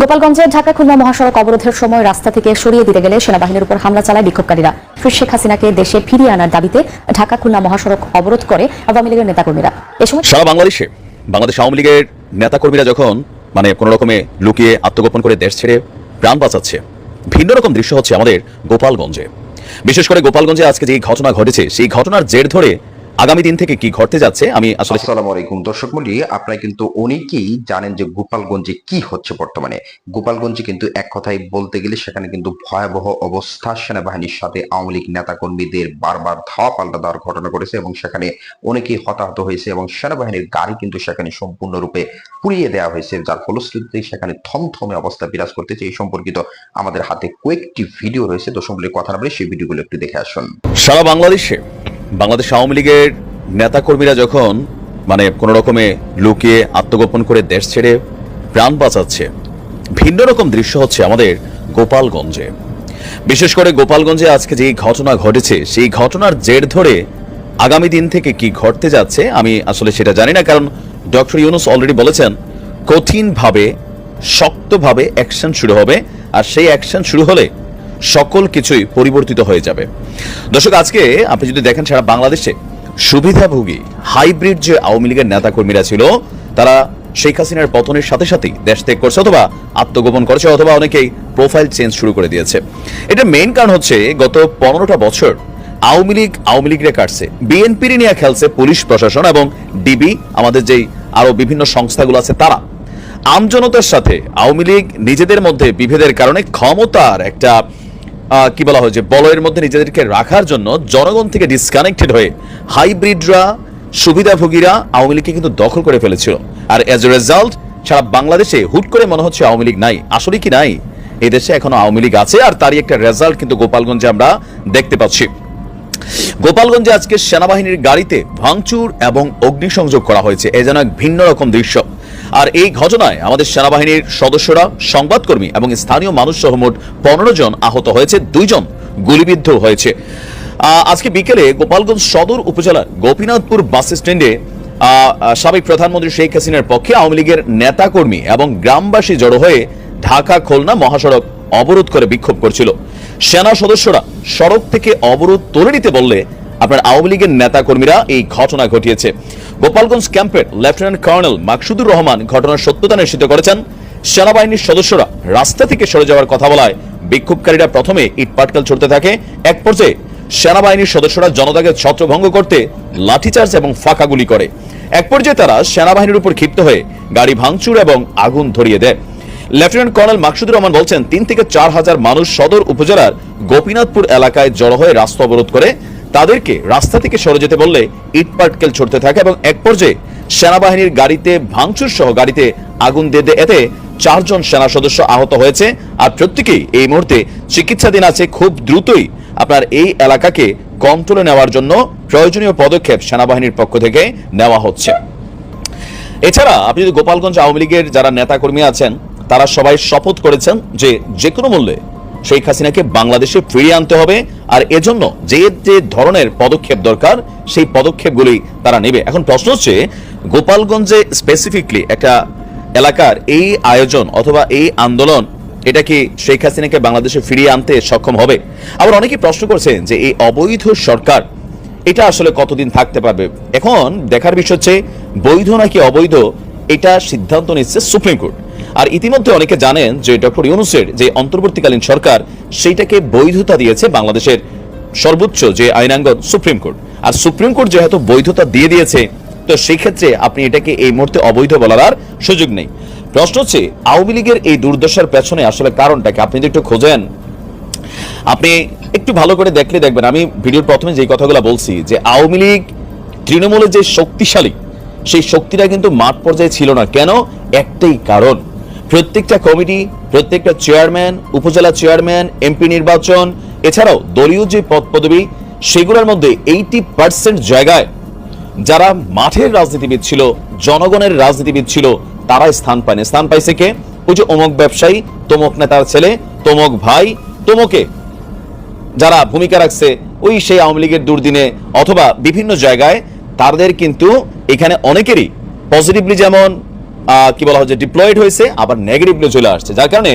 গোপালগঞ্জের ঢাকা খুলনা মহাসড়ক অবরোধের সময় রাস্তা থেকে সরিয়ে দিতে গেলে সেনাবাহিনীর উপর হামলা চালায় বিক্ষোভকারীরা। শেখ হাসিনাকে দেশে ফিরিয়ে আনার দাবিতে ঢাকা খুলনা মহাসড়ক অবরোধ করে আওয়ামী লীগের নেতাকর্মীরা। এ সময় সারা বাংলাদেশে, বাংলাদেশ আওয়ামী লীগের নেতাকর্মীরা যখন মানে কোনো রকমে লুকিয়ে আত্মগোপন করে দেশ ছেড়ে প্রাণ বাঁচাচ্ছে, ভিন্ন রকম দৃশ্য হচ্ছে আমাদের গোপালগঞ্জে। বিশেষ করে গোপালগঞ্জে আজকে যে ঘটনা ঘটেছে, সেই ঘটনার জের ধরে আগামী দিন থেকে কি ঘটতে যাচ্ছে? আমি আসলে আসসালামু আলাইকুম। দর্শক মন্ডলী আপনারা কিন্তু অনেকেই জানেন যে গোপালগঞ্জে কি হচ্ছে বর্তমানে। গোপালগঞ্জে কিন্তু এক কথায় বলতে গেলে সেখানে কিন্তু ভয়াবহ অবস্থা। সেনাবাহিনীর সাথে আওয়ামী লীগ নেতা কর্মীদের বারবার ধাওয়া পাল্টা দেওয়ার ঘটনা ঘটেছে এবং সেখানে অনেকেই হতাহত হয়েছে এবং সেনাবাহিনীর গাড়ি কিন্তু সেখানে সম্পূর্ণরূপে পুড়িয়ে দেওয়া হয়েছে যার ফলশ্রুতিতে সেখানে থমথমে অবস্থা বিরাজ করতেছে। এই সম্পর্কিত আমাদের হাতে কয়েকটি ভিডিও রয়েছে। দর্শক কথা না বলে সেই ভিডিওগুলো একটু দেখে আসুন। সারা বাংলাদেশে বাংলাদেশ আওয়ামী লীগের নেতাকর্মীরা যখন মানে কোনো রকমে লুকিয়ে আত্মগোপন করে দেশ ছেড়ে প্রাণ বাঁচাচ্ছে, ভিন্ন রকম দৃশ্য হচ্ছে আমাদের গোপালগঞ্জে। বিশেষ করে গোপালগঞ্জে আজকে যে ঘটনা ঘটেছে, সেই ঘটনার জের ধরে আগামী দিন থেকে কি ঘটতে যাচ্ছে, আমি আসলে সেটা জানি না, কারণ ডক্টর ইউনুস অলরেডি বলেছেন, কঠিনভাবে, শক্তভাবে অ্যাকশন শুরু হবে, আর সেই অ্যাকশন শুরু হলে সকল কিছুই পরিবর্তিত হয়ে যাবে। দর্শক, আজকে আপনি যদি দেখেন সারা বাংলাদেশে সুবিধাভোগী, হাইব্রিড যে আওয়ামী লীগের নেতাকর্মীরা ছিল, তারা শেখ হাসিনার পতনের সাথে সাথেই দেশ ত্যাগ করছে অথবা আত্মগোপন করেছে অথবা অনেকেই প্রোফাইল চেঞ্জ শুরু করে দিয়েছে। এটা মেইন কারণ হচ্ছে গত পনেরোটা বছর আওয়ামী লীগ, আওয়ামী লীগরে কাটছে বিএনপির নিয়ে খেলছে পুলিশ প্রশাসন এবং ডিবি, আমাদের যেই আরও বিভিন্ন সংস্থাগুলো আছে তারা। আমজনতার সাথে আওয়ামী লীগ নিজেদের মধ্যে বিভেদের কারণে ক্ষমতার একটা কি বলা হয় যে বলয়ের মধ্যে নিজেদেরকে রাখার জন্য জনগণ থেকে ডিসকানেক্টেড হয়ে হাইব্রিডরা, সুবিধাভোগীরা আওয়ামী লীগকে কিন্তু দখল করে ফেলেছিল। আর এজ এ রেজাল্ট সারা বাংলাদেশে হুট করে মনে হচ্ছে আওয়ামী লীগ নাই। আসলে কি নাই? এদেশে দেশে এখনও আওয়ামী লীগ আছে আর তারই একটা রেজাল্ট কিন্তু গোপালগঞ্জে আমরা দেখতে পাচ্ছি। গোপালগঞ্জে আজকে সেনাবাহিনীর গাড়িতে ভাঙচুর এবং অগ্নিসংযোগ করা হয়েছে। এ যেন এক ভিন্ন রকম দৃশ্য। আর এই ঘটনায় আমাদের সেনাবাহিনীর সদস্যরা, সংবাদকর্মী এবং স্থানীয় মানুষ সহ মোট পনেরো জন আহত হয়েছে, দুইজন গুলিবিদ্ধ হয়েছে। আজকে বিকেলে গোপালগঞ্জ সদর উপজেলার গোপীনাথপুর বাস স্ট্যান্ডে সাবেক প্রধানমন্ত্রী শেখ হাসিনার পক্ষে আওয়ামী লীগের নেতাকর্মী এবং গ্রামবাসী জড়ো হয়ে ঢাকা, খুলনা মহাসড়ক অবরোধ করে বিক্ষোভ করছিল। সেনা সদস্যরা সড়ক থেকে অবরোধ তুলে নিতে বললে আপনার আওয়ামী লীগের নেতা কর্মীরা এই ঘটনা ঘটিয়েছে। গোপালগঞ্জ ক্যাম্পের লেফটেন্যান্ট কর্নেল মাকসুদুর রহমান ঘটনার সত্যতা নিশ্চিত করেছেন। সেনাবাহিনীর সদস্যরা রাস্তা থেকে সরে যাওয়ার কথা বলায় বিক্ষোভকারীরা প্রথমে ইট পাটকেল ছড়তে থাকে। এক পর্যায়ে সেনাবাহিনীর সদস্যরা জনতাকে ছত্রভঙ্গ করতে লাঠিচার্জ এবং ফাঁকা গুলি করে। এক পর্যায়ে তারা সেনাবাহিনীর উপর ক্ষিপ্ত হয়ে গাড়ি ভাঙচুর এবং আগুন ধরিয়ে দেয়। লেফটেন্যান্ট কর্নেল মাকসুদুর রহমান বলছেন, তিন থেকে চার হাজার মানুষ সদর উপজেলার গোপীনাথপুর এলাকায় জড়ো হয়ে রাস্তা অবরোধ করে। তাদেরকে রাস্তা থেকে সরে যেতে বললে ইট পাটকেল ছড়তে থাকে এবং এক পর্যায়ে সেনাবাহিনীর গাড়িতে ভাঙচুর সহ গাড়িতে আগুন দেয় এতে চারজন সেনা সদস্য আহত হয়েছে। আর প্রত্যেকেই এই মুহূর্তে চিকিৎসাধীন আছে। খুব দ্রুতই আপনার এই এলাকাকে কন্ট্রোলে নেওয়ার জন্য প্রয়োজনীয় পদক্ষেপ সেনাবাহিনীর পক্ষ থেকে নেওয়া হচ্ছে। এছাড়া আপনি যদি গোপালগঞ্জ আওয়ামী লীগের যারা নেতাকর্মী আছেন, তারা সবাই শপথ করেছেন যে যে কোনো মূল্যে শেখ হাসিনাকে বাংলাদেশে ফিরিয়ে আনতে হবে, আর এজন্য যে যে ধরনের পদক্ষেপ দরকার, সেই পদক্ষেপগুলি তারা নেবে। এখন প্রশ্ন হচ্ছে, গোপালগঞ্জে স্পেসিফিকলি একটা এলাকার এই আয়োজন অথবা এই আন্দোলন, এটা কি শেখ হাসিনাকে বাংলাদেশে ফিরিয়ে আনতে সক্ষম হবে? আবার অনেকেই প্রশ্ন করছেন যে, এই অবৈধ সরকার, এটা আসলে কতদিন থাকতে পারবে? এখন দেখার বিষয় হচ্ছে, বৈধ নাকি অবৈধ, এটা সিদ্ধান্ত নিচ্ছে সুপ্রিম কোর্ট আর ইতিমধ্যে অনেকে জানেন যে ডক্টর ইউনুসের যে অন্তর্বর্তীকালীন সরকার, সেইটাকে বৈধতা দিয়েছে বাংলাদেশের সর্বোচ্চ যে আইনাঙ্গন, সুপ্রিম কোর্ট। আর সুপ্রিম কোর্ট যেহেতু বৈধতা দিয়ে দিয়েছে, তো সেই ক্ষেত্রে আপনি এটাকে এই মুহূর্তে অবৈধ বলার আর সুযোগ নেই। প্রশ্ন হচ্ছে, আওয়ামী লীগের এই দুর্দশার পেছনে আসলে কারণটাকে আপনি যদি একটু খোঁজেন, আপনি একটু ভালো করে দেখলে দেখবেন, আমি ভিডিওর প্রথমে যে কথাগুলো বলছি, যে আওয়ামী লীগ তৃণমূলের যে শক্তিশালী, সেই শক্তিটা কিন্তু মাঠ পর্যায়ে ছিল না। কেন? একটাই কারণ। প্রত্যেকটা কমিটি, প্রত্যেকটা চেয়ারম্যান, উপজেলা চেয়ারম্যান, এমপি নির্বাচন, এছাড়াও দলীয় যে পদ পদবি সেগুলোর মধ্যে এইটি পার্সেন্ট জায়গায় যারা মাঠের রাজনীতিবিদ ছিল, জনগণের রাজনীতিবিদ ছিল তারা স্থান পায়নি। স্থান পাইছে কে? ওই যে অমুক ব্যবসায়ী তমুক নেতার ছেলে তমুক ভাই, তমুকে যারা ভূমিকা রাখছে, ওই সেই আওয়ামী লীগের দুর্দিনে অথবা বিভিন্ন জায়গায় তাদের কিন্তু এখানে অনেকেরই পজিটিভলি যেমন কি বলা হচ্ছে ডিপ্লয়েড হয়েছে, আবার নেগেটিভলি চলে আসছে। যার কারণে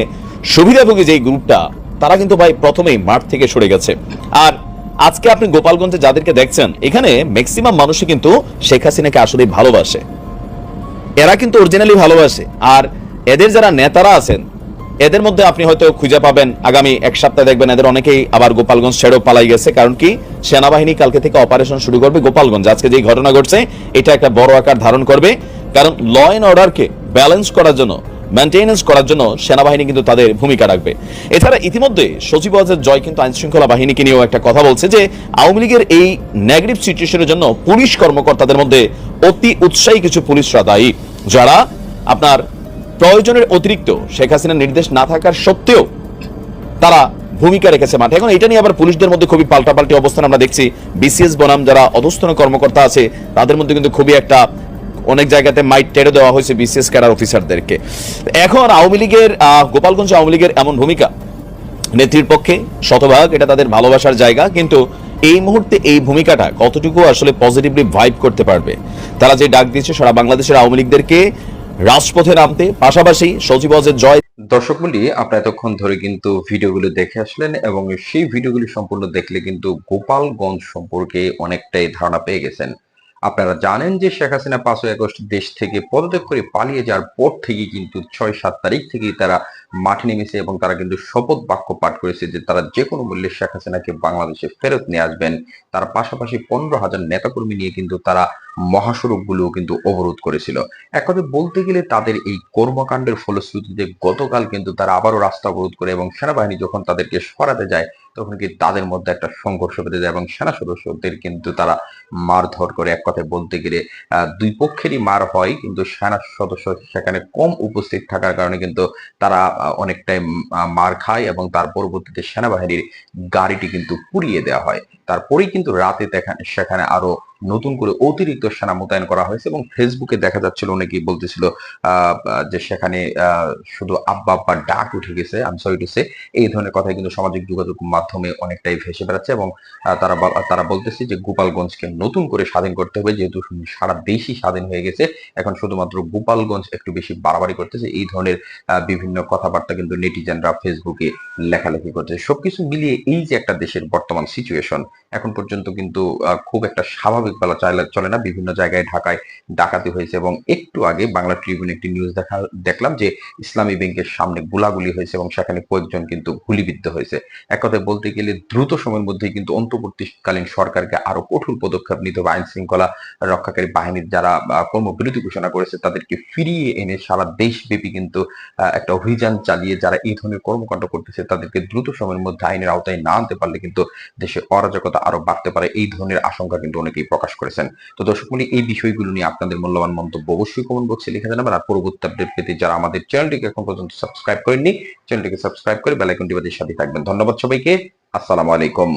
সুবিধাভোগী যেই গ্রুপটা, তারা কিন্তু ভাই প্রথমেই মাঠ থেকে সরে গেছে। আর আজকে আপনি গোপালগঞ্জে যাদেরকে দেখছেন, এখানে ম্যাক্সিমাম মানুষই কিন্তু শেখ হাসিনাকে আসলে ভালোবাসে। এরা কিন্তু অরিজিনালি ভালোবাসে। আর এদের যারা নেতারা আছেন, এদের মধ্যে আপনি হয়তো খুঁজে পাবেন, আগামী এক সপ্তাহ দেখবেন এদের অনেকেই আবার গোপালগঞ্জ ছেড়েও পালাই গেছে, কারণ কি সেনাবাহিনী কালকে থেকে অপারেশন শুরু করবে গোপালগঞ্জ। আজকে যে ঘটনা ঘটছে, এটা একটা বড় আকার ধারণ করবে। কারণ ল অ্যান্ড অর্ডারকে ব্যালেন্স করার জন্য মেনটেনেন্স করার জন্য সেনাবাহিনী কিন্তু তাদের ভূমিকা রাখবে। এছাড়া ইতিমধ্যে সচিবাজের জয় কিন্তু আইন শৃঙ্খলা বাহিনীকে নিয়েও একটা কথা বলছে যে, আওয়ামী লীগের এই নেগেটিভ সিচুয়েশনের জন্য পুলিশ কর্মকর্তাদের মধ্যে অতি উৎসাহী কিছু পুলিশরা দায়ী, যারা আপনার প্রয়োজনের অতিরিক্ত শেখ হাসিনার নির্দেশ না থাকার সত্ত্বেও তারা ভূমিকা রেখেছে মাঠে। এখন এটা নিয়ে আবার পুলিশদের মধ্যে খুবই পাল্টাপাল্টি অবস্থান আমরা দেখছি। বিসিএস বনাম যারা অধস্থন কর্মকর্তা আছে, তাদের মধ্যে কিন্তু খুবই একটা অনেক জায়গাতে মাইট টেরে দেওয়া হয়েছে বিসিএস ক্যাডার অফিসারদেরকে। এখন আওয়ামী লীগের গোপালগঞ্জ আওয়ামী লীগের এমন ভূমিকা, নেত্রীর পক্ষে শতভাগ, এটা তাদের ভালোবাসার জায়গা, কিন্তু এই মুহূর্তে এই ভূমিকাটা কতটুকু আসলে পজিটিভলি ভাইব করতে পারবে? তারা যে ডাক দিয়েছে, সারা বাংলাদেশের আওয়ামী লীগদেরকে রাজপথে নামতে, পাশাপাশি সচিবাজের জয় দর্শক মন্ডলী, আপনারা এতক্ষণ ধরে কিন্তু ভিডিওগুলো দেখে আসলেন এবং সেই ভিডিওগুলি সম্পূর্ণ দেখলে কিন্তু গোপালগঞ্জ সম্পর্কে অনেকটাই ধারণা পেয়ে গেছেন। আপনারা জানেন যে শেখ হাসিনা পাঁচই আগস্ট দেশ থেকে পদত্যাগ করে পালিয়ে যাওয়ার পর থেকে কিন্তু ছয় সাত তারিখ থেকেই তারা মাঠে নেমেছে এবং তারা কিন্তু শপথ বাক্য পাঠ করেছে যে তারা যে কোনো মূল্যে শেখ হাসিনাকে বাংলাদেশে ফেরত নিয়ে আসবেন। তার পাশাপাশি পনেরো হাজার নেতাকর্মী নিয়ে কিন্তু তারা মহাসড়কগুলো কিন্তু অবরোধ করেছিল। এক বলতে গেলে তাদের এই কর্মকাণ্ডের ফলশ্রুতিতে গতকাল কিন্তু তারা আবারও রাস্তা অবরোধ করে এবং সেনাবাহিনী যখন তাদেরকে সরাতে যায় তখন কি তাদের মধ্যে একটা সংঘর্ষ বেঁধে যায় এবং সেনা সদস্যদের কিন্তু তারা মারধর করে। এক কথায় বলতে গেলে দুই পক্ষেরই মার হয়, কিন্তু সেনা সদস্য সেখানে কম উপস্থিত থাকার কারণে কিন্তু তারা অনেকটাই মার খায় এবং তার পরবর্তীতে সেনাবাহিনীর গাড়িটি কিন্তু পুড়িয়ে দেওয়া হয়। তারপরেই কিন্তু রাতে সেখানে আরও নতুন করে অতিরিক্ত সেনা মোতায়েন করা হয়েছে এবং ফেসবুকে দেখা যাচ্ছিল, অনেকেই বলতেছিল যে সেখানে শুধু আব্বা আব্বা ডাক উঠে গেছে আমি সরি টু সে এই ধরনের কথা কিন্তু সামাজিক যোগাযোগ মাধ্যমে অনেকটাই ভেসে বেড়াচ্ছে এবং তারা তারা বলতেছে যে গোপালগঞ্জকে নতুন করে স্বাধীন করতে হবে, যেহেতু সারা দেশই স্বাধীন হয়ে গেছে। এখন শুধুমাত্র গোপালগঞ্জ একটু বেশি বাড়াবাড়ি করতেছে। এই ধরনের বিভিন্ন কথাবার্তা কিন্তু নেটিজেনরা ফেসবুকে লেখালেখি করতেছে। সবকিছু মিলিয়ে এই যে একটা দেশের বর্তমান সিচুয়েশন এখন পর্যন্ত কিন্তু খুব একটা স্বাভাবিক বেলা চলে না। বিভিন্ন জায়গায় ঢাকায় ডাকাতি হয়েছে এবং একটু আগে বাংলা ট্রিবিউন একটি নিউজ দেখা, দেখলাম যে ইসলামী ব্যাংকের সামনে গোলাগুলি হয়েছে এবং সেখানে কয়েকজন কিন্তু গুলিবিদ্ধ হয়েছে। এক কথায় বলতে গেলে দ্রুত সময়ের মধ্যেই কিন্তু অন্তর্বর্তীকালীন সরকারকে আরও কঠোর পদক্ষেপ নিতে হবে। আইন শৃঙ্খলা রক্ষাকারী বাহিনীর যারা কর্মবিরতি ঘোষণা করেছে তাদেরকে ফিরিয়ে এনে সারা দেশব্যাপী কিন্তু একটা অভিযান চালিয়ে যারা এই ধরনের কর্মকাণ্ড করতেছে তাদেরকে দ্রুত সময়ের মধ্যে আইনের আওতায় না আনতে পারলে কিন্তু দেশে অরাজকতা আরও বাড়তে পারে, এই ধরনের আশঙ্কা কিন্তু অনেকেই প্রকাশ করেছেন। তো দর্শক মনে এই বিষয়গুলো নিয়ে আপনাদের মূল্যবান মন্তব্য অবশ্যই কমেন্ট বক্সে লিখে জানাবেন আর পরবর্তী আপডেট পেতে যারা আমাদের চ্যানেলটিকে এখন পর্যন্ত সাবস্ক্রাইব করেননি, চ্যানেলটিকে সাবস্ক্রাইব করে বেলাইকনটি বাজিয়ে সাথে থাকবেন। ধন্যবাদ সবাইকে, আসসালামু আলাইকুম।